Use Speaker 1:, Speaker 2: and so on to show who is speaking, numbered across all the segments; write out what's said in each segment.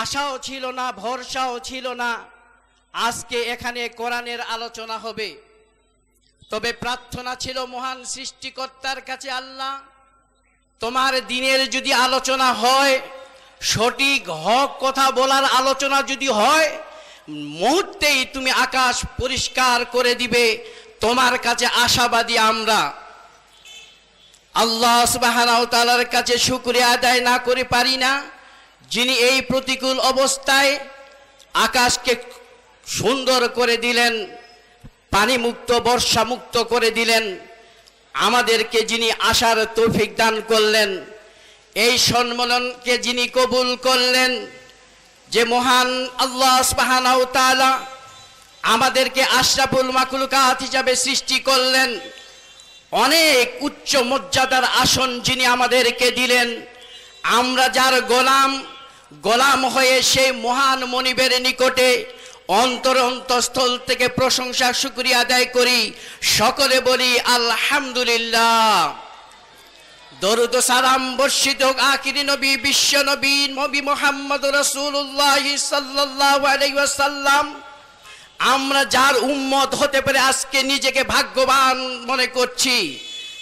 Speaker 1: আশাও ছিল না, ভরসাও ছিল না। আজকে এখানে কোরআনের আলোচনা হবে। তবে প্রার্থনা ছিল মহান সৃষ্টিকর্তার কাছে আল্লাহ, তোমার দিনের যদি আলোচনা হয়, সঠিক হক কথা বলার আলোচনা যদি হয়, মুহূর্তেই তুমি আকাশ পরিষ্কার করে দিবে। তোমার কাছে আশাবাদী আমরা। আল্লাহ তালার কাছে শুক্রিয়া আদায় না করে পারি না। যিনি এই প্রতিকূল অবস্থায় আকাশকে সুন্দর করে দিলেন পানি মুক্ত বর্ষা মুক্ত করে দিলেন, আমাদেরকে যিনি আশার তৌফিক দান করলেন, এই সম্মেলনকে যিনি কবুল করলেন, যে মহান আল্লাহ তাআলা আমাদেরকে আশরাফুল মাকুলুকাত হিসাবে সৃষ্টি করলেন, অনেক উচ্চ মর্যাদার আসন যিনি আমাদেরকে দিলেন, আমরা যার গোলাম গোলাম হয়ে সেই মহান মনিবের নিকটে অন্তর অন্তঃস্থল থেকে প্রশংসা, শুক্রিয়া আদায় করি। সকলে বলি, আলহামদুলিল্লাহ। দরুদ সালাম বর্ষিত হোক নবী, বিশ্ব নবী নবী মোহাম্মদ রসুল্লাহ আলাইহি আমরা যার উম্মত হতে পারে আজকে নিজেকে ভাগ্যবান মনে করছি,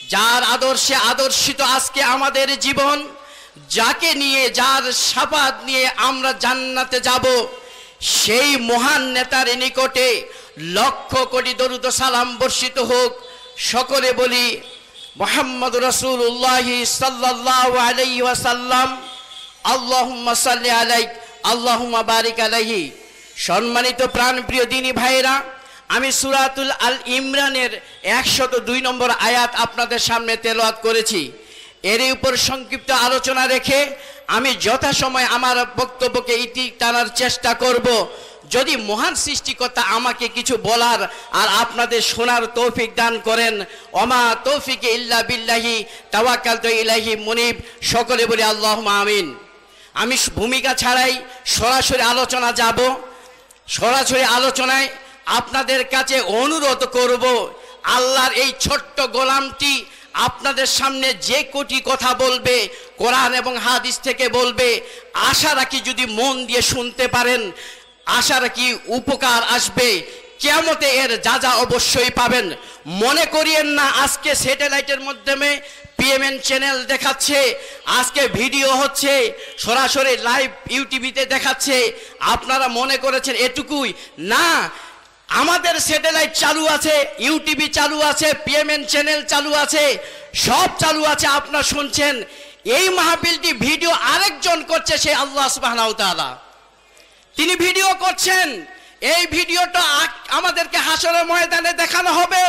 Speaker 1: যার আদর্শে আদর্শিত আজকে আমাদের জীবন যাকে নিয়ে, যার সাপাত নিয়ে আমরা জান্নাতে যাব, সেই মহান নেতার নিকটে লক্ষ কোটি দরুদ সালাম বর্ষিত হোক। সকলে বলি, মোহাম্মদ রসুল্লাহ সাল্লাহ আলাই ওয়াসাল্লাম সাল্লি আলাইক, আল্লাহুম্মা বারিক আলাইহি। সম্মানিত প্রাণপ্রিয় দিনী ভাইরা আমি সুরাতুল আল ইমরানের একশত দুই নম্বর আয়াত আপনাদের সামনে তেলাওয়াত করেছি। এর উপর সংক্ষিপ্ত আলোচনা রেখে আমি যথাসময় আমার বক্তব্যকে ইতি টানার চেষ্টা করব। যদি মহান সৃষ্টিকর্তা আমাকে কিছু বলার আর আপনাদের শোনার তৌফিক দান করেন, অমা তৌফিকে ইল্লা বিল্লাহি তাওয়াক্কাল তো ইলাহি মুনিব, সকলে বলি আল্লাহ আমিন। আমি ভূমিকা ছাড়াই সরাসরি আলোচনা যাব। সরাসরি আলোচনায় আপনাদের কাছে অনুরোধ করব, আল্লাহর এই ছোট্ট গোলামটি আপনাদের সামনে যে কোটি কথা বলবে, কোরআন এবং হাদিস থেকে বলবে, আশা রাখি যদি মন দিয়ে শুনতে পারেন, আশা রাখি উপকার আসবে। কেমতে এর যা যা অবশ্যই পাবেন। মনে করিয়েন না, আজকে স্যাটেলাইটের মাধ্যমে পিএমএন চ্যানেল দেখাচ্ছে, আজকে ভিডিও হচ্ছে, সরাসরি লাইভ ইউটিভিতে দেখাচ্ছে। আপনারা মনে করেছেন এটুকুই। না আমাদের স্যাটেলাইট চালু আছে ইউটিভি চালু আছে পিএমএন চ্যানেল চালু আছে, সব চালু আছে, আপনারা শুনছেন। এই মাহফিলটি ভিডিও আরেকজন করছে সে আল্লাহ সুবহানাহু তাআলা। তিনি ভিডিও করছেন, এই ভিডিওটা আমাদেরকে হাসরের ময়দানে দেখানো হবে।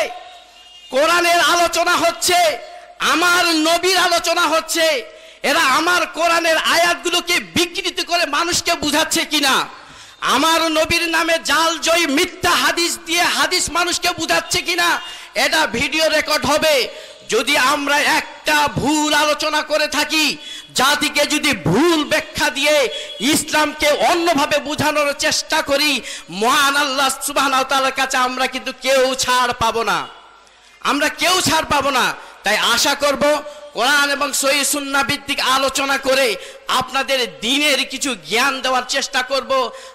Speaker 1: কোরআনের আলোচনা হচ্ছে, আমার নবীর আলোচনা হচ্ছে, এরা আমার কোরআনের আয়াতগুলোকে বিকৃতি করে মানুষকে বুঝাচ্ছে কিনা? আমার নবীর নামে জাল জয়ী মিথ্যা হাদিস দিয়ে হাদিস মানুষকে বুঝাচ্ছে কিনা, এটা ভিডিও রেকর্ড হবে। যদি আমরা একটা ভুল আলোচনা করে থাকি, জাতিকে যদি ভুল ব্যাখ্যা দিয়ে ইসলামকে অন্যভাবে বোঝানোর চেষ্টা করি, মহান আল্লাহ সুবাহ কাছে আমরা কিন্তু কেউ ছাড় পাবো না। আমরা কেউ ছাড় পাবো না। তাই আশা করব কোরআন এবং সহি সুন্না ভিত্তিক আলোচনা করে আপনাদের দিনের কিছু জ্ঞান দেওয়ার চেষ্টা করব।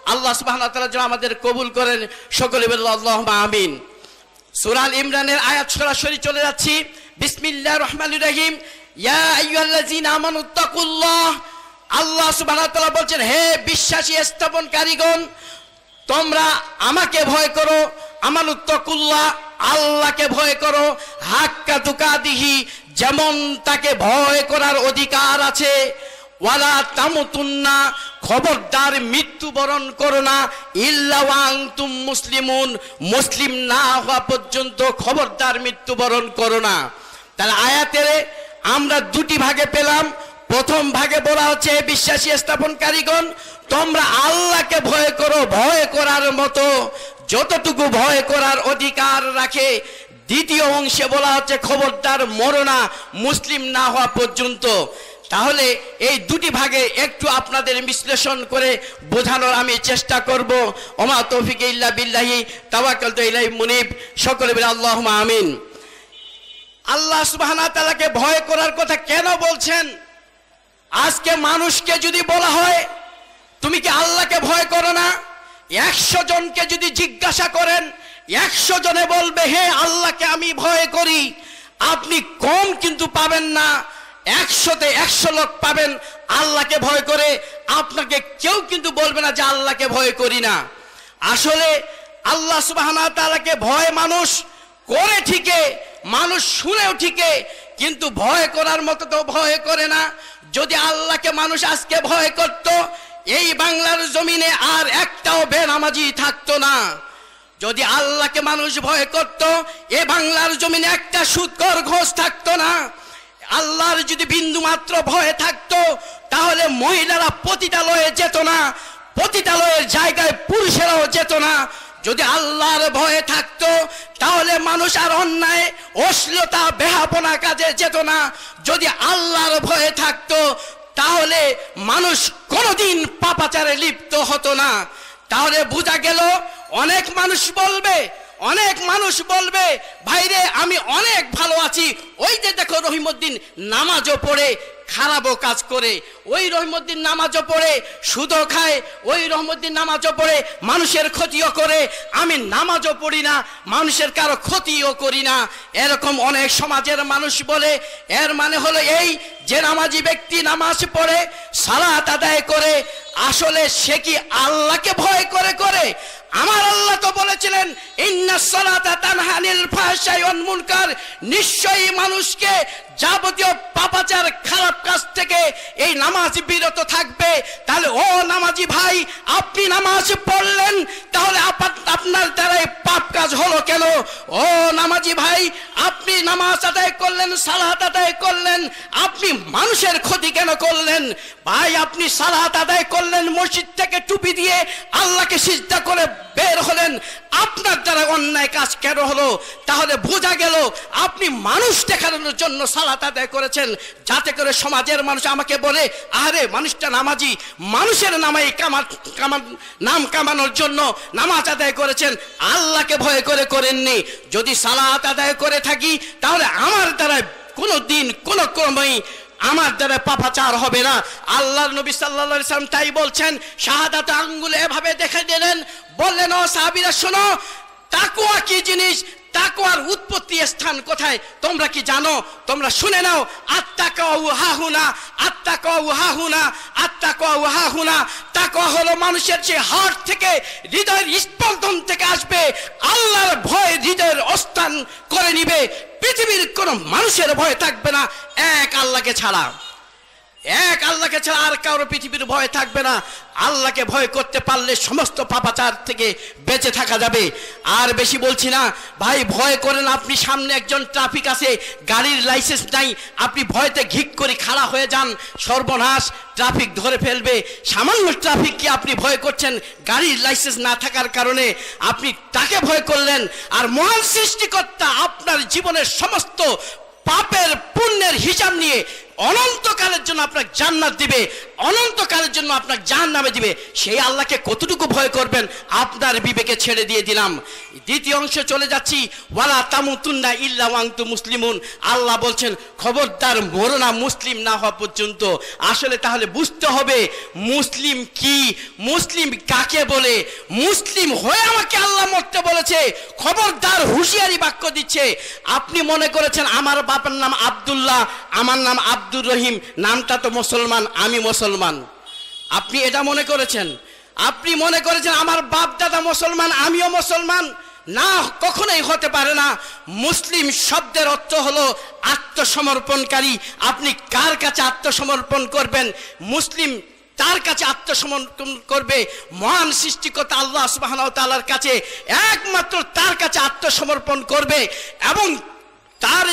Speaker 1: আল্লাহ সুবাহ যেন আমাদের কবুল করেন। সকলে আল্লাহ আমিন। সুরাল ইমরানের আয়াত সরাসরি চলে যাচ্ছি। বিসমিল্লাহ রহমান রহিম। আল্লাহ তাআলা বলছেন, হে বিশ্বাসী স্থাপনকারীগণ, তোমরা আমাকে ভয় করো। আমানুত্তাকুল্লাহ আল্লাহকে ভয় করো। হাক্কা তুকাদিহি যেমন তাকে ভয় করার অধিকার আছে, ওয়ালা তামুতুন্না, খবরদার মৃত্যুবরণ করো না ইল্লাওয়াং তুম মুসলিমুন, মুসলিম না হওয়া পর্যন্ত খবরদার মৃত্যুবরণ করো না। তাহলে আয়াতের আমরা দুটি ভাগে পেলাম, প্রথম ভাগে বলা হচ্ছে বিশ্বাসী স্থাপনকারীগণ, তোমরা আল্লাহকে ভয় করো, ভয় করার মতো, যতটুকু ভয় করার অধিকার রাখে দ্বিতীয় অংশে বলা হচ্ছে খবরদার মরনা মুসলিম না হওয়া পর্যন্ত। তাহলে এই দুটি ভাগে একটু আপনাদের বিশ্লেষণ করে বোঝানোর আমি চেষ্টা করব। ওমা তৌফিক ইল্লা বিল্লাহি, তাওয়াক্কাল তো ইলাহি মুনিব। সকলে বলে আল্লাহ আমিন। আল্লাহ সুবহানা তাআলাকে ভয় করার কথা কেন বলছেন? আজকে মানুষকে যদি বলা হয়, তুমি কি আল্লাহকে ভয় করো না? একশো জনকে যদি জিজ্ঞাসা করেন একশো জনে বলবে, হে আল্লাহকে আমি ভয় করি। আপনি কম কিন্তু পাবেন না। একশোতে একশো লোক পাবেন আল্লাহকে ভয় করে। আপনাকে কেউ কিন্তু বলবে না যে আল্লাহকে ভয় করি না। আসলে আল্লাহ সুবাহ তাআলাকে ভয় মানুষ করে ঠিকে মানুষ শুনেও ঠিকে কিন্তু ভয় করার মতো তো ভয় করে না। যদি আল্লাহকে মানুষ আজকে ভয় করত, এই বাংলার জমিনে আর একটাও বেনামাজি থাকতো না। যদি আল্লাহকে মানুষ ভয় করত, এ বাংলার জমিনে একটা সুৎকর ঘোষ থাকতো না। আল্লাহর যদি বিন্দু মাত্র ভয় থাকতো, তাহলে মহিলারা পতিতালয়ে যেত না, পতিতালয়ের জায়গায় পুরুষেরাও যেত না। যদি আল্লাহর ভয়ে থাকতো, তাহলে মানুষ আর অন্যায়, অশ্লীলতা, বেহাপনা কাজে যেত না। যদি আল্লাহর ভয়ে থাকতো, তাহলে মানুষ কোনোদিন পাপাচারে লিপ্ত হতো না। তাহলে বোঝা গেল অনেক মানুষ বলবে, অনেক মানুষ বলবে, ভাইরে, আমি অনেক ভালো আছি। ওই যে দেখো রহিমউদ্দিন নামাজও পড়ে, খারাপও কাজ করে। ওই রহিমউদ্দিন নামাজও পড়ে, সুদও খায়। ওই রহমদ্দিন নামাজও পড়ে, মানুষের ক্ষতিও করে। আমি নামাজও পড়ি না, মানুষের কারও ক্ষতিও করি না। এরকম অনেক সমাজের মানুষ বলে, এর মানে হলো এই যে নামাজি ব্যক্তি নামাজ পড়ে, সালাত আদায় করে, আসলে সে কি আল্লাহকে ভয় করে করে? আমার আল্লাহ তো বলেছিলেন ইন্না সালাতা তানহানিল ফাহশাই ওয়াল মুনকার। নিশ্চয়ই মানুষকে যাবতীয় পাপাচার, খারাপ কাজ থেকে এই নামাজ বিরত থাকবে। তাহলে, ও নামাজি ভাই, আপনি নামাজ পড়লেন, তাহলে আপনার দ্বারাই পাপ কাজ হলো কেন? ও নামাজি ভাই, আপনি নামাজ আদায় করলেন, সালাত আদায় করলেন, আপনি মানুষের ক্ষতি কেন করলেন? ভাই, আপনি সালাত আদায় করলেন, মসজিদ থেকে টুপি দিয়ে আল্লাহকে সিজদা করে বের হলেন। আপনার দ্বারা অন্যায় কাজ কেন হলো? তাহলে বোঝা গেল আপনি মানুষ দেখানোর জন্য সালাত আদায় করেছেন, যাতে করে সমাজের মানুষ আমাকে বলে আরে মানুষটা নামাজি, মানুষের নামাই কামা কামান নাম কামানোর জন্য নামাজ আদায় করেছেন। আল্লাহকে ভয় করে করেননি। যদি সালাত আদায় করে থাকি, তাহলে আমার দ্বারা কোনো দিন কোনো ক্রমেই আমার দ্বারা পাপাচার হবে না। আল্লাহ নবী সাল্লা সাল্লাম তাই বলছেন শাহাদাত আঙ্গুলে এভাবে দেখে দিলেন। বললেন, ও সাহাবিরা, শোনো তাকুয়া কি জিনিস? তাকুয়ার উৎপত্তি স্থান কোথায়? তোমরা কি জানো? তোমরা শুনে নাও আত্মা কাউ হাহুনা আত্মা কাউ হাহুনা আত্মা কাউ হাহুনা তাকুয়া হলো মানুষের যে হার্ট থেকে হৃদয়ের স্পন্দন থেকে আসবে, আল্লাহর ভয় হৃদয়ের অস্থান করে নিবে। পৃথিবীর কোনো মানুষের ভয় থাকবে না, এক আল্লাহকে ছাড়া। এক আল্লাহকে ছাড়া আর কারও পৃথিবীর ভয় থাকবে না। আল্লাহকে ভয় করতে পারলে সমস্ত পাপাচার থেকে বেঁচে থাকা যাবে। আর বেশি বলছি না, ভাই, ভয় করেন আপনি, সামনে একজন ট্রাফিক আছে, গাড়ির লাইসেন্স নাই, আপনি ভয়তে ঘিক করে খাড়া হয়ে যান, সর্বনাশ, ট্রাফিক ধরে ফেলবে। সামান্য ট্রাফিককে আপনি ভয় করছেন, গাড়ির লাইসেন্স না থাকার কারণে আপনি তাকে ভয় করলেন। আর মহান সৃষ্টিকর্তা আপনার জীবনের সমস্ত পাপের পুণ্যের হিসাব নিয়ে অনন্তকালের জন্য আপনার জান্নাত দিবে, অনন্তকালের জন্য আপনার জাহান নামে দিবে। সেই আল্লাহকে কতটুকু ভয় করবেন? আপনার বিবেকে ছেড়ে দিয়ে দিলাম। দ্বিতীয় অংশে চলে যাচ্ছি, ওয়ালা তামুতুন্না ইল্লা ওয়াংতু মুসলিমুন। আল্লাহ বলছেন, খবরদার মরো না, মুসলিম না হওয়া পর্যন্ত। আসলে তাহলে বুঝতে হবে, মুসলিম কি? মুসলিম কাকে বলে? মুসলিম হয়ে আমাকে আল্লাহ মরতে বলেছে, খবরদার হুঁশিয়ারি বাক্য দিচ্ছে। আপনি মনে করেছেন, আমার বাবার নাম আব্দুল্লাহ, আমার নাম আব্দুর রহিম, নামটা তো মুসলমান, আমি মুসলমান। আপনি এটা মনে করেছেন? আপনি মনে করেছেন আমার বাপ দাদা মুসলমান, আমিও মুসলমান? না, কখনোই হতে পারে না। মুসলিম শব্দের অর্থ হলো আত্মসমর্পণকারী। আপনি কার কাছে আত্মসমর্পণ করবেন? মুসলিম তার কাছে আত্মসমর্পণ করবে মহান সৃষ্টিকর্তা আল্লাহ সুবাহন তালার কাছে। একমাত্র তার কাছে আত্মসমর্পণ করবে এবং তার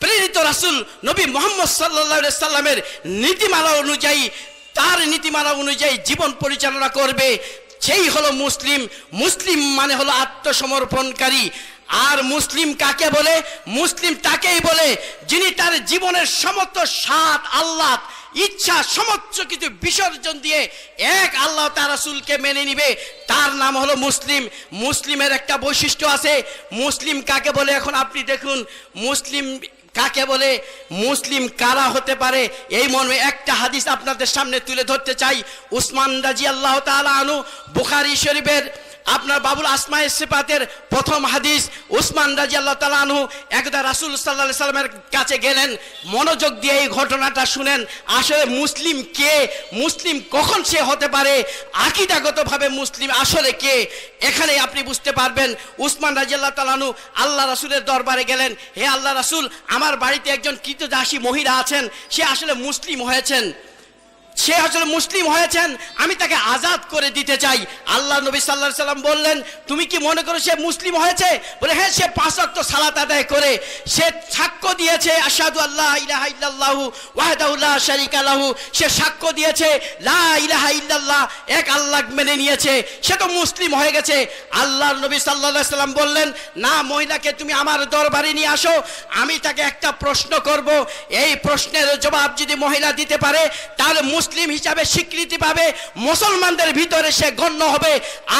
Speaker 1: প্রেরিত রাসূল নবী মোহাম্মদ সাল্লাহ সাল্লামের নীতিমালা অনুযায়ী, তার নীতিমালা অনুযায়ী জীবন পরিচালনা করবে। সেই হলো মুসলিম। মুসলিম মানে হলো আত্মসমর্পণকারী। আর মুসলিম কাকে বলে? মুসলিম তাকেই বলে যিনি তার জীবনের সমস্ত সাত আল্লাহ ইচ্ছা, সমস্ত কিছু বিসর্জন দিয়ে এক আল্লাহ তার রাসূলকে মেনে নিবে। তার নাম হলো মুসলিম। মুসলিমের একটা বৈশিষ্ট্য আছে। মুসলিম কাকে বলে? এখন আপনি দেখুন, মুসলিম কাকে বলে মুসলিম কারা হতে পারে? এই মর্মে একটা হাদিস আপনাদের সামনে তুলে ধরতে চাই। উসমান রাজি আল্লাহ তালা আনু বুখারি শরীফের আপনার বাবুল আসমা সিপাতের প্রথম হাদিস, উসমান রাজি আল্লাহ একদা রাসুল সাল্লা সাল্লামের কাছে গেলেন। মনোযোগ দিয়ে এই ঘটনাটা শুনেন। আসলে মুসলিম কে? মুসলিম কখন সে হতে পারে? আকিদাগতভাবে মুসলিম আসলে কে? এখানে আপনি বুঝতে পারবেন। উসমান রাজিয়াল্লাহ তালানু আল্লাহ রাসুলের দরবারে গেলেন। হে আল্লাহ রাসুল, আমার বাড়িতে একজন কৃতদাসী মহিলা আছেন। সে আসলে মুসলিম হয়েছেন। সে আসলে মুসলিম হয়েছেন, আমি তাকে আজাদ করে দিতে চাই। আল্লাহ নবী সাল্লাহ সাল্লাম বললেন, তুমি কি মনে করো সে মুসলিম হয়েছে? বলে হ্যাঁ সে পাঁচ ওয়াক্ত সালাত আদায় করে। সে সাক্ষ্য দিয়েছে আসাদু আল্লাহ ইলাহা ইল্লাল্লাহু ওয়াহদাহুল্লাহ শারিকা লাহু। সে সাক্ষ্য দিয়েছে, লা ইলাহা ইল্লাল্লাহ, এক আল্লাহ মেনে নিয়েছে। সে তো মুসলিম হয়ে গেছে। আল্লাহর নবী সাল্লাল্লাহু সাল্লাম বললেন, না মহিলাকে তুমি আমার দরবারে নিয়ে আসো, আমি তাকে একটা প্রশ্ন করব। এই প্রশ্নের জবাব যদি মহিলা দিতে পারে তাহলে মুসলিম হিসাবে স্বীকৃতি পাবে, মুসলমানদের ভিতরে সে গণ্য হবে।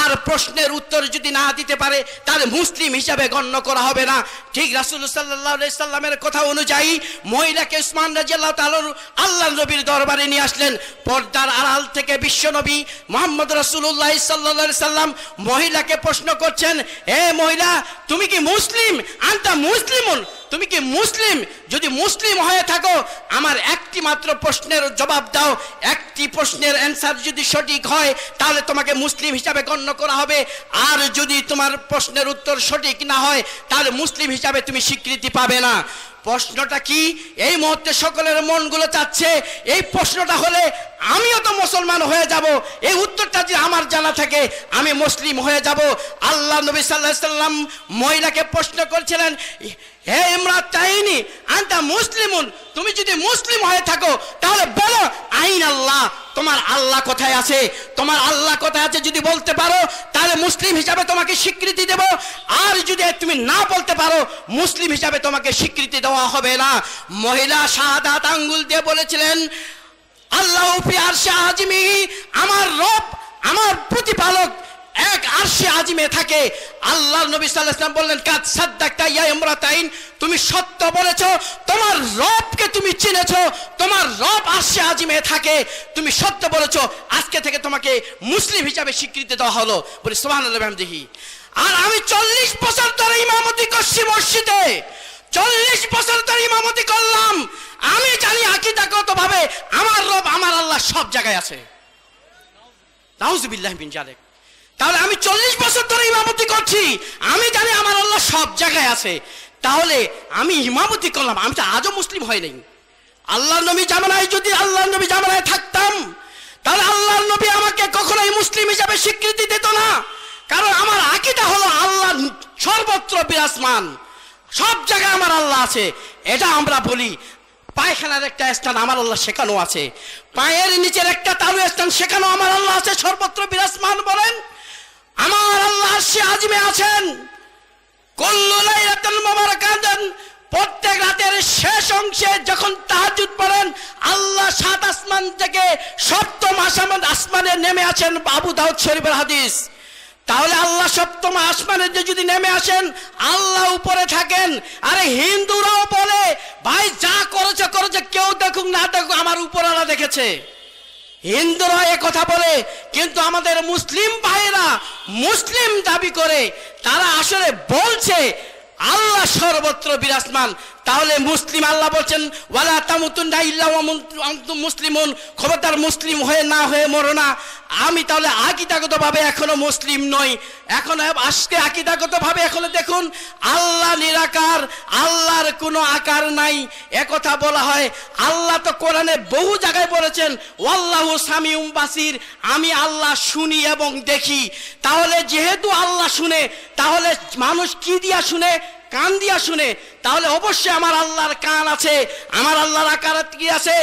Speaker 1: আর প্রশ্নের উত্তর যদি না দিতে পারে তাহলে মুসলিম হিসাবে গণ্য করা হবে না। ঠিক রাসুল সাল্লাহ সাল্লামের কথা অনুযায়ী, মহিলাকে উসমান রাজিয়াল্লাহ তালুর আল্লাহ নবীর দরবারে নিয়ে আসলেন। পর্দার আড়াল থেকে বিশ্বনবী মোহাম্মদ রসুল্লাহ সাল্লাহ সাল্লাম মহিলাকে প্রশ্ন করছেন হে মহিলা, তুমি কি মুসলিম? আন্তা মুসলিমুন? তুমি কি মুসলিম? যদি মুসলিম হয়ে থাকো, আমার একটি মাত্র প্রশ্নের জবাব দাও। একটি প্রশ্নের অ্যান্সার যদি সঠিক হয়, তাহলে তোমাকে মুসলিম হিসাবে গণ্য করা হবে। আর যদি তোমার প্রশ্নের উত্তর সঠিক না হয়, তাহলে মুসলিম হিসাবে তুমি স্বীকৃতি পাবে না। প্রশ্নটা কি? এই মুহূর্তে সকলের মনগুলো চাচ্ছে, এই প্রশ্নটা হলে আমিও তো মুসলমান হয়ে যাব। এই উত্তরটা যদি আমার জানা থাকে, আমি মুসলিম হয়ে যাব। আল্লাহ নবী সাল্লাহ সাল্লাম মহিলাকে প্রশ্ন করছিলেন হে ইমরাত তাইনি আন্তা মুসলিমুন, তুমি যদি মুসলিম হয়ে থাকো, তাহলে বলো, আইন আল্লাহ, তোমার আল্লাহ কোথায় আছে? তোমার আল্লাহ কোথায় আছে যদি বলতে পারো, তাহলে মুসলিম হিসাবে তোমাকে স্বীকৃতি দেব। আর যদি তুমি না বলতে পারো, মুসলিম হিসাবে তোমাকে স্বীকৃতি দেওয়া হবে না। মহিলা শাহাদাত আঙ্গুল দিয়ে বলেছিলেন, আল্লাহ ফি আরশে আমার রব, আমার প্রতিপালক আজিমে থাকে। আল্লাহ নবী ওয়াসাল্লাম বললেন, কাদ সাদ্দাকতা ইয়া ইমরাতাইন, তুমি সত্য বলেছ, তোমার রবকে তুমি চিনেছো, তোমার রব আরশে আজিমে থাকে, তুমি সত্য বলেছ, আজকে থেকে তোমাকে মুসলিম হিসাবে স্বীকৃতি দেওয়া হলো। বলি, সুবহানাল্লাহ বিহামদিহি। আর আমি চল্লিশ বছর ধরে ইমামতি করছি মসজিদে, চল্লিশ বছর ধরে ইমামতি করলাম। আমি জানি আকিদাগত ভাবে আমার রব আমার আল্লাহ সব জায়গায় আছে। নাউজুবিল্লাহ বিন জালেক। তাহলে আমি চল্লিশ বছর ধরে ইমামতি করছি। আমি জানি আমার আল্লাহ সব জায়গায় আছে। তাহলে আমি ইমামতি করলাম। আমি তো আজও মুসলিম হয় নাই। আল্লাহ নবী জামানায় যদি আল্লাহ নবী জামানায় থাকতাম, তাহলে আল্লাহ নবী আমাকে কখনোই মুসলিম হিসাবে স্বীকৃতি দিত না। কারণ আমার আকিদা হলো আল্লাহ সর্বত্র বিরাজমান। সব জায়গায় আমার আল্লাহ আছে। এটা আমরা বলি, পায়খানার একটা স্থান আমার আল্লাহ শেখানো আছে। পায়ের নিচের একটা তালু স্থান সেখানেও আমার আল্লাহ আছে, সর্বত্র বিরাজমান বলেন। আমার আল্লাহ সে আজমে আছেন। কল্লু লাইলাতুল মুবারাকাতান। প্রত্যেক রাতের শেষ অংশে যখন তাহাজ্জুদ পড়েন, আল্লাহ সাত আসমান থেকে সপ্তম আসমান আসমানে নেমে আছেন আবু দাউদ শরীফের হাদিস। তাহলে আল্লাহ সপ্তম আসমানে যে যদি নেমে আসেন, আল্লাহ উপরে থাকেন। আরে হিন্দুরাও বলে, ভাই যা করেছে করেছে, কেউ দেখুক, না দেখুক, আমার উপরালা দেখেছে। হিন্দুরা কথা বলে, কিন্তু আমাদের মুসলিম ভাইরা মুসলিম দাবি করে, তারা আসলে বলছে, আল্লাহ সর্বত্র বিরাজমান। তাহলে মুসলিম আল্লাহ বলছেন, ওয়ালা তামুতুন্না ইল্লা মুসলিমুন। খবরদার মুসলিম হয়ে না হয়ে মরো না। আমি তাহলে আকিদাগত ভাবে এখনও মুসলিম নই। এখন আজকে আকিদাগত ভাবে এখনও দেখুন, আল্লাহ নিরাকার, আল্লাহর কোনো আকার নাই। একথা বলা হয়, আল্লাহ তো কোরআনে বহু জায়গায় বলেছেন, ওয়াল্লাহু সামিউম বাসির। আমি আল্লাহ শুনি এবং দেখি। তাহলে যেহেতু আল্লাহ শুনে, তাহলে মানুষ কি দিয়া শুনে? কান দিয়া শুনে, তাহলে অবশ্যই আমার আল্লাহর কান আছে, আমার আল্লাহর আকার কি আছে?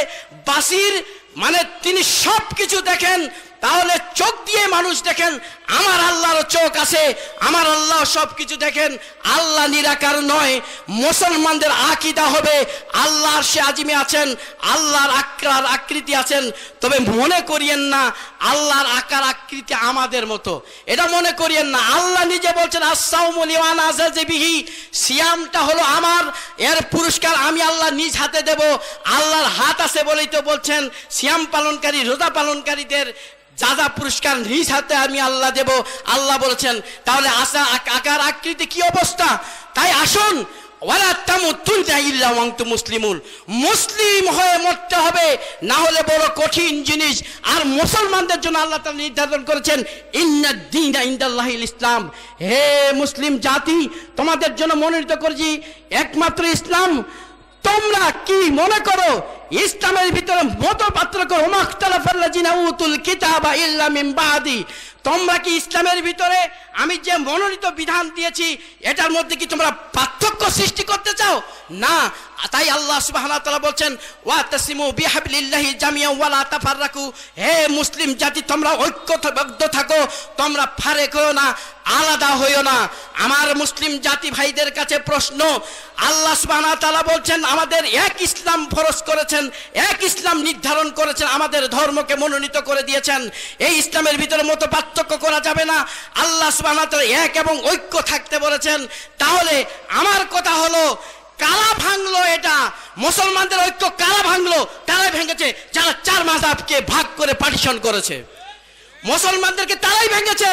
Speaker 1: বাসির মানে তিনি সব কিছু দেখেন তাহলে চোখ দিয়ে মানুষ দেখেন, আমার আল্লাহর চোখ আছে, আমার আল্লাহ সব কিছু দেখেন, আল্লাহ নিরাকার নয়, মুসলমানদের আকিদা হবে, আল্লাহর সে আজিমে আছেন, আল্লাহর আকার আকৃতি আছেন, তবে মনে করিয়েন না, আল্লাহর আকার আকৃতি আমাদের মতো। এটা মনে করিয়েন না, আল্লাহ নিজে বলছেন আসাউমলিওয়ান আজাজিবিহি সিয়ামটা হলো আমার, এর পুরস্কার আমি আল্লাহ নিজ হাতে দেব, আল্লাহর হাত আছে বলেই তো বলছেন, সিয়াম পালনকারী, রোজা পালনকারীদের যা যা পুরস্কার নিজ হাতে আমি আল্লাহ দেব, আল্লাহ বলেছেন, তাহলে আশা আকার আকৃতি কি অবস্থা? তাই আসুন মুসলিমুন। মুসলিম হয়ে মরতে হবে, না হলে বড় কঠিন জিনিস। আর মুসলমানদের জন্য আল্লাহ তাআলা নির্ধারণ করেছেন ইনদাল্লাহিল ইসলাম। হে মুসলিম জাতি, তোমাদের জন্য মনোনীত করেছি একমাত্র ইসলাম। তোমরা কি মনে করো ইসলামের ভিতরে মত পার্থক্য তোমরা কি ইসলামের ভিতরে আমি যে মনোনীত বিধান দিয়েছি, এটার মধ্যে কি তোমরা পার্থক্য সৃষ্টি করতে চাও? না, তাই আল্লাহ ওয়া বলছেন, ওয়া হে মুসলিম জাতি, তোমরা ঐক্যবদ্ধ থাকো, তোমরা ফারেক হও না, আলাদা হইও না। আমার মুসলিম জাতি ভাইদের কাছে প্রশ্ন, আল্লাহ তাআলা বলছেন, আমাদের এক ইসলাম ফরজ করেছেন এক ইসলাম নির্ধারণ করেছেন, আমাদের ধর্মকে মনোনীত করে দিয়েছেন। এই ইসলামের ভিতরে মতো পার্থক্য করা যাবে না। আল্লাহ তাআলা এক এবং ঐক্য থাকতে বলেছেন। তাহলে আমার কথা হলো কারা ভাঙলো এটা, মুসলমানদের ঐক্য কারা ভাঙলো, তারাই ভেঙেছে। যারা চার মাজাবকে ভাগ করে পার্টিশন করেছে, মুসলমানদেরকে তারাই ভেঙেছে।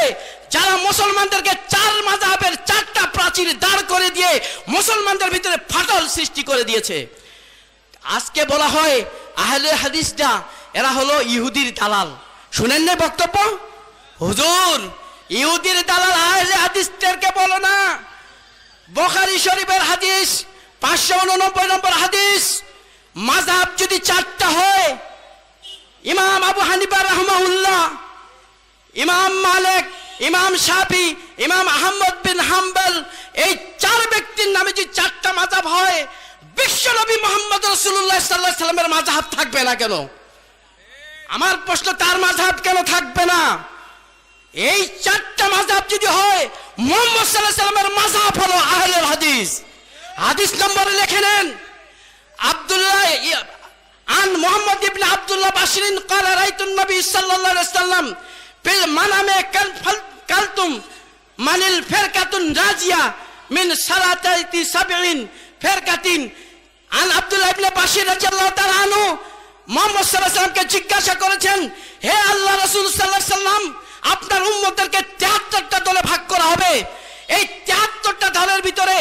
Speaker 1: যারা মুসলমানদেরকে চার মাজাবের চারটা প্রাচীর দাঁড় করে দিয়ে মুসলমানদের ভিতরে ফাটল সৃষ্টি করে দিয়েছে। আজকে বলা হয় আহলে হাদিসটা, এরা হলো ইহুদির দালাল। শুনেন না বক্তব্য? হুজুর, ইহুদির দালাল আহলে হাদিসদেরকে বলো না। বখারি শরীফের হাদিস, পাঁচশো উননব্বই নম্বর হাদিস মাজাব যদি চারটা হয়, ইমাম আবু হানিফা রহমাউল্লাহ ইমাম মালিক, ইমাম শাফি, ইমাম আহমদ বিন হাম্বল, এই চার ব্যক্তির নামে যদি চারটা মাজাব হয় বিশ্বনবী মোহাম্মদ রসুল্লাহ সাল্লাহ সাল্লামের মাজাব থাকবে না কেন আমার প্রশ্ন তার মাজাব কেন থাকবে না এই চারটা মাজাব যদি হয় মোহাম্মদ সাল্লাহ সাল্লামের মাজাব হলো আহলের হাদিস হাদিস নম্বরে লিখে নেন আব্দুল্লাহ ই- عن محمد بن عبد الله بشر قال رأيت النبي صلى الله عليه وسلم في المنام كل- فل- كلتم من الفرقة الرازية من ফেরকাতিন আন আব্দুল্লাহ ইবনে বাশির রাদিয়াল্লাহু তাআলা আনহু মুহাম্মদ সাল্লাল্লাহু আলাইহি জিজ্ঞাসা করেছেন, হে আল্লাহ রাসূল সাল্লাল্লাহু আলাইহি সাল্লাম আপনার উম্মতদেরকে 73টা দলে ভাগ করা হবে। এই 73টা দলের ভিতরে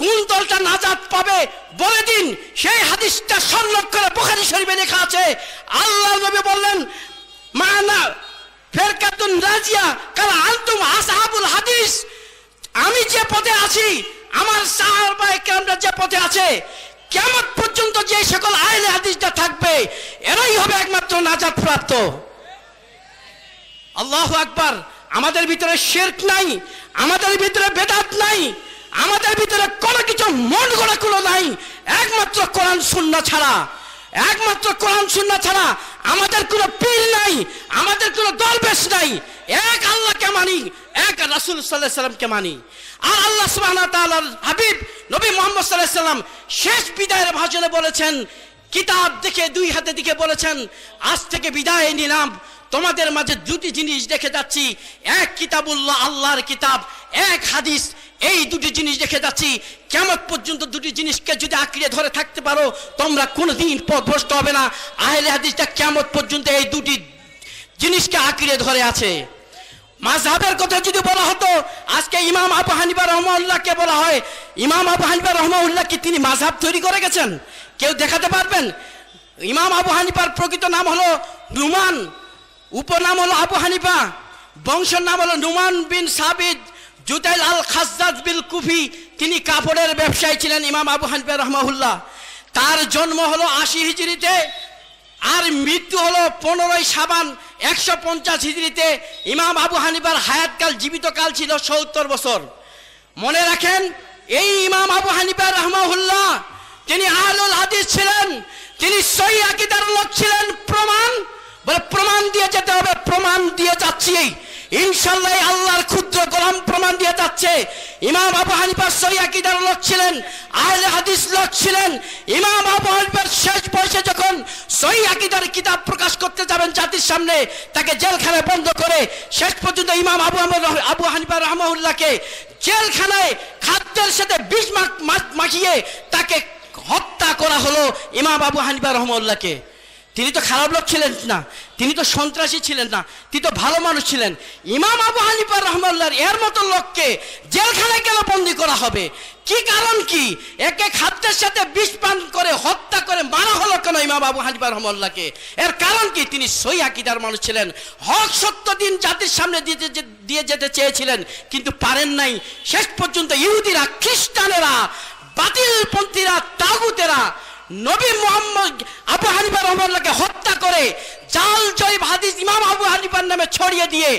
Speaker 1: কোন দলটা নাজাত পাবে বলে দিন। সেই হাদিসটা সংলগ্ন করে বুখারী শরীফে লেখা আছে। আল্লাহ নবী বললেন, মানা ফেরকাতুন রাজিয়া কারা আনতুম আসহাবুল হাদিস। আমি যে পদে আছি আমার সাহাবায়ে কেরামরা যে পথে আছে কেমন পর্যন্ত যে সকল আইলে হাদিসটা থাকবে, এরাই হবে একমাত্র নাজাদ প্রাপ্ত আল্লাহ আকবার, আমাদের ভিতরে শেরক নাই, আমাদের ভিতরে বেদাত নাই, আমাদের ভিতরে কোনো কিছু মন গড়া কোনো নাই, একমাত্র কোরআন শূন্য ছাড়া। একমাত্র কোরআন শূন্য ছাড়া আমাদের কোনো পীর নাই, আমাদের কোনো দলবেশ নাই। এক আল্লাহকে মানি, এক রাসুল সাল্লাহ সাল্লামকে মানি। আর আল্লাহ সুবাহ হাবিব নবী মোহাম্মদ সাল্লাহ সাল্লাম শেষ বিদায়ের ভাষণে বলেছেন, কিতাব দেখে দুই হাতে দিকে বলেছেন, আজ থেকে বিদায় নিলাম। তোমাদের মাঝে দুটি জিনিস দেখে যাচ্ছি। এক কিতাবুল্লাহ, আল্লাহর কিতাব, এক হাদিস। এই দুটি জিনিস দেখে যাচ্ছি। কেমন পর্যন্ত দুটি জিনিসকে যদি আঁকড়ে ধরে থাকতে পারো, তোমরা কোনোদিন পথভ্রষ্ট হবে না। আহলে হাদিসটা কেমন পর্যন্ত এই দুটি জিনিসকে আঁকড়ে ধরে আছে। মাঝহাবের কথা যদি বলা হতো, আজকে ইমাম আবু হানিফা রহমাউল্লাহকে বলা হয়। ইমাম আবু হানিফা রহমাউল্লাহ কি তিনি মাঝহাব তৈরি করে গেছেন? কেউ দেখাতে পারবেন? ইমাম আবু হানিফার প্রকৃত নাম হলো নুমান। উপনাম হলো আবু হানিফা, বংশের নাম হলো নুমান বিন সাবিদ, জুতাইল আল খাজ্জাজ বিল কুফি। তিনি কাপড়ের ব্যবসায়ী ছিলেন ইমাম আবু হানিফা রহমাহুল্লাহ। তার জন্ম হলো আশি হিজড়িতে আর মৃত্যু হলো পনেরোই সাবান একশো পঞ্চাশ হিজড়িতে। ইমাম আবু হানিফার হায়াতকাল, জীবিতকাল ছিল সত্তর বছর। মনে রাখেন, এই ইমাম আবু হানিফা রহমাহুল্লাহ, তিনি আহলুল হাদিস ছিলেন, তিনি সই আকিদার লোক ছিলেন, প্রমাণ বলে, প্রমাণ দিয়ে যেতে হবে, প্রমাণ দিয়ে যাচ্ছি। ইনশাল্লাহ আল্লাহর ক্ষুদ্র গোলাম প্রমাণ দিয়ে যাচ্ছে। ইমাম আবু হানিফা সই আকিদার লোক ছিলেন, আহলে হাদিস লোক ছিলেন। ইমাম আবু হানিফার শেষ বয়সে যখন সই আকিদার কিতাব প্রকাশ করতে যাবেন জাতির সামনে, তাকে জেলখানায় বন্ধ করে শেষ পর্যন্ত ইমাম আবু আহমদ আবু হানিফা রহমাউল্লাহকে জেলখানায় খাদ্যের সাথে বিষ মাখ- মাখ- মাখিয়ে তাকে হত্যা করা হলো ইমাম আবু হানিফা রহমাউল্লাহকে তিনি তো খারাপ লোক ছিলেন না, তিনি তো সন্ত্রাসী ছিলেন না, তিনি তো ভালো মানুষ ছিলেন। ইমাম আবু হানিফা রহমাল্লার এর মতো লোককে জেলখানায় কেন বন্দি করা হবে? কি কারণ কি? একে খাদ্যের সাথে বিষ পান করে, হত্যা করে মারা হলো কেন ইমাম আবু হানিফা রহমাল্লাহকে? এর কারণ কি? তিনি সই আকিদার মানুষ ছিলেন। হক সত্য দিন জাতির সামনে দিয়ে দিয়ে যেতে চেয়েছিলেন, কিন্তু পারেন নাই। শেষ পর্যন্ত ইহুদিরা, খ্রিস্টানেরা, বাতিলপন্থীরা, তাগুতেরা নবী মোহাম্মদ আবু হানিফা রহমানকে হত্যা করে জাল জয়ীব হাদিস ইমাম আবু হানিফার নামে ছড়িয়ে দিয়ে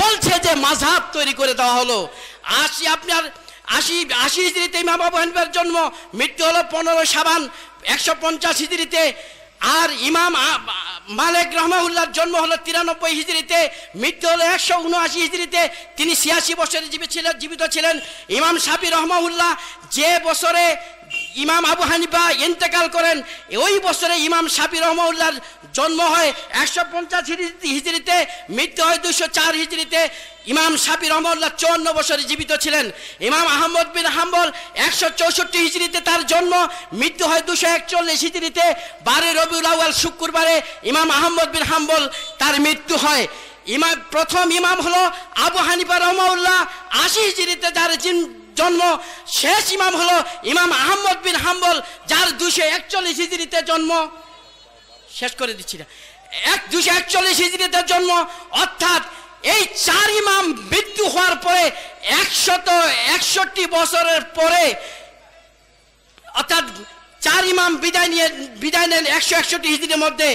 Speaker 1: বলছে যে মাঝহাব তৈরি করে দেওয়া হলো। আশি আপনার আশি আশি হিজড়িতে ইমাম আবু হানিফার জন্ম, মৃত্যু হলো পনেরো সাবান, একশো পঞ্চাশ হিজড়িতে। আর ইমাম মালিক রহমাউল্লাহর জন্ম হলো তিরানব্বই হিজড়িতে, মৃত্যু হলো একশো উনআশি হিজড়িতে। তিনি ছিয়াশি বছরে জীবিত ছিলেন জীবিত ছিলেন। ইমাম সাবি রহমাউল্লাহ যে বছরে ইমাম আবু হানিফা ইন্তেকাল করেন। ওই বছরে ইমাম সাবি রহমাউল্লাহর জন্ম হয় একশো পঞ্চাশ হিজড়িতে, মৃত্যু হয় দুশো চার হিজড়িতে। ইমাম সাবি রহমাউল্লাহ চুয়ান্ন বছরে জীবিত ছিলেন। ইমাম আহমদ বিন হাম্বল একশো চৌষট্টি হিজড়িতে তার জন্ম, মৃত্যু হয় দুশো একচল্লিশ হিজড়িতে। বারে রবিউল আউয়াল শুক্রবারে ইমাম আহমদ বিন হাম্বল তার মৃত্যু হয়। ইমাম প্রথম ইমাম হলো আবু হানিফা রহমাউল্লাহ আশি হিজড়িতে যার জন্ম। শেষ ইমাম হলো ইমাম আহম্মদ বিন হাম্বল, যার দুশো একচল্লিশ হিজড়িতে জন্ম। শেষ করে দিচ্ছি না। এক দুশো একচল্লিশ হিজড়িতে জন্ম, অর্থাৎ এই চার ইমাম মৃত্যু হওয়ার পরে একশত একষট্টি বছরের পরে, অর্থাৎ চার ইমাম বিদায় নিয়ে বিদায় নেন একশো একষট্টি হিজড়ির মধ্যে।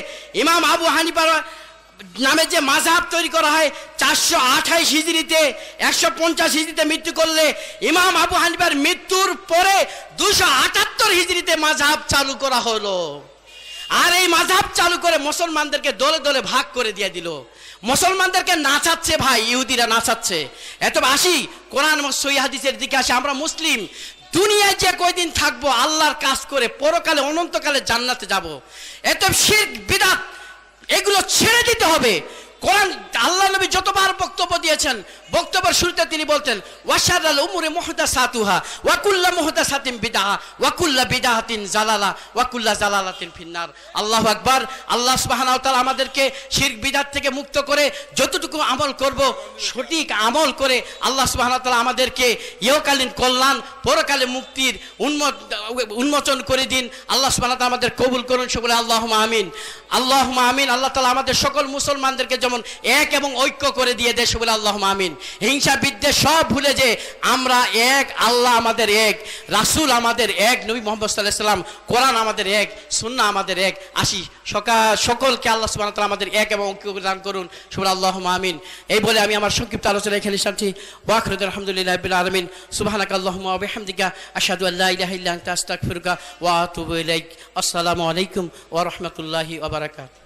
Speaker 1: ইমাম আবু হানিফার নামে যে মাঝহাব তৈরি করা হয়, চারশো আঠাইশ হিজড়িতে, একশো পঞ্চাশ হিজড়িতে মৃত্যু করলে ইমাম আবু হানিফার মৃত্যুর পরে দুশো আটাত্তর হিজড়িতে মাঝহাব চালু করা হলো। আর এই মাঝহাব চালু করে মুসলমানদেরকে দলে দলে ভাগ করে দিয়ে দিল। মুসলমানদেরকে নাচাচ্ছে ভাই, ইহুদিরা নাচাচ্ছে। এত আসি, কোরআন হাদিসের দিকে আসে, আমরা মুসলিম। দুনিয়ায় যে কয়দিন থাকব, আল্লাহর কাজ করে পরকালে, অনন্তকালে জান্নাতে যাব। এত শির, বিদাত এগুলো ছেড়ে দিতে হবে। কোরআন, আল্লাহ নবী যতবার বক্তব্য দিয়েছেন, বক্তব্যের শুরুতে তিনি বলতেন, ওয়াশারাল উমুরে মুহদা সাতুহা ওয়াকুল্লা মুহদা সাতিম বিদাহা ওয়াকুল্লা বিদাহাতিন জালালা ওয়াকুল্লা জালালাতিন ফিন্নার। আল্লাহ আকবার, আল্লাহ আমাদেরকে শিরক, বিদাত থেকে মুক্ত করে যতটুকু আমল করব, সঠিক আমল করে আল্লাহ সুবহানাহু ওয়া আমাদেরকে ইহকালীন কল্যাণ, পরকালে মুক্তির উন্মোচন করে দিন। আল্লাহ সুবহানাহু আমাদের কবুল করুন, সকলে আল্লাহ আমিন। আল্লাহ আমিন, আল্লাহ তালা আমাদের সকল মুসলমানদেরকে যেমন এক এবং ঐক্য করে দিয়ে দেশ বলে আল্লাহুম্মা আমিন। হিংসা, বিদ্বেষ সব ভুলে যে আমরা এক, আল্লাহ আমাদের এক, রাসূল আমাদের এক, নবী মোহাম্মদ আলাইহি সাল্লাম, কোরআন আমাদের এক, সুন্নাহ আমাদের এক। আসি সকাল সকলকে আল্লাহ সুবহানাহু ওয়া তাআলা আমাদের এক এবং ঐক্য দান করুন। সকলে আল্লাহুম্মা আমিন। এই বলে আমি আমার সংক্ষিপ্ত আলোচনা এখানে শান্তি ওয়াখরুদ আলহামদুলিল্লাহ রাব্বিল আলামিন। সুবহানাকা আল্লাহুম্মা ওয়া বিহামদিকা, আশহাদু আল্লা ইলাহা ইল্লা আনতা, আস্তাগফিরুকা ওয়া ইলাইক। আসসালামু আলাইকুম ওয়া রাহমাতুল্লাহি ওয়া বারাকাতুহু।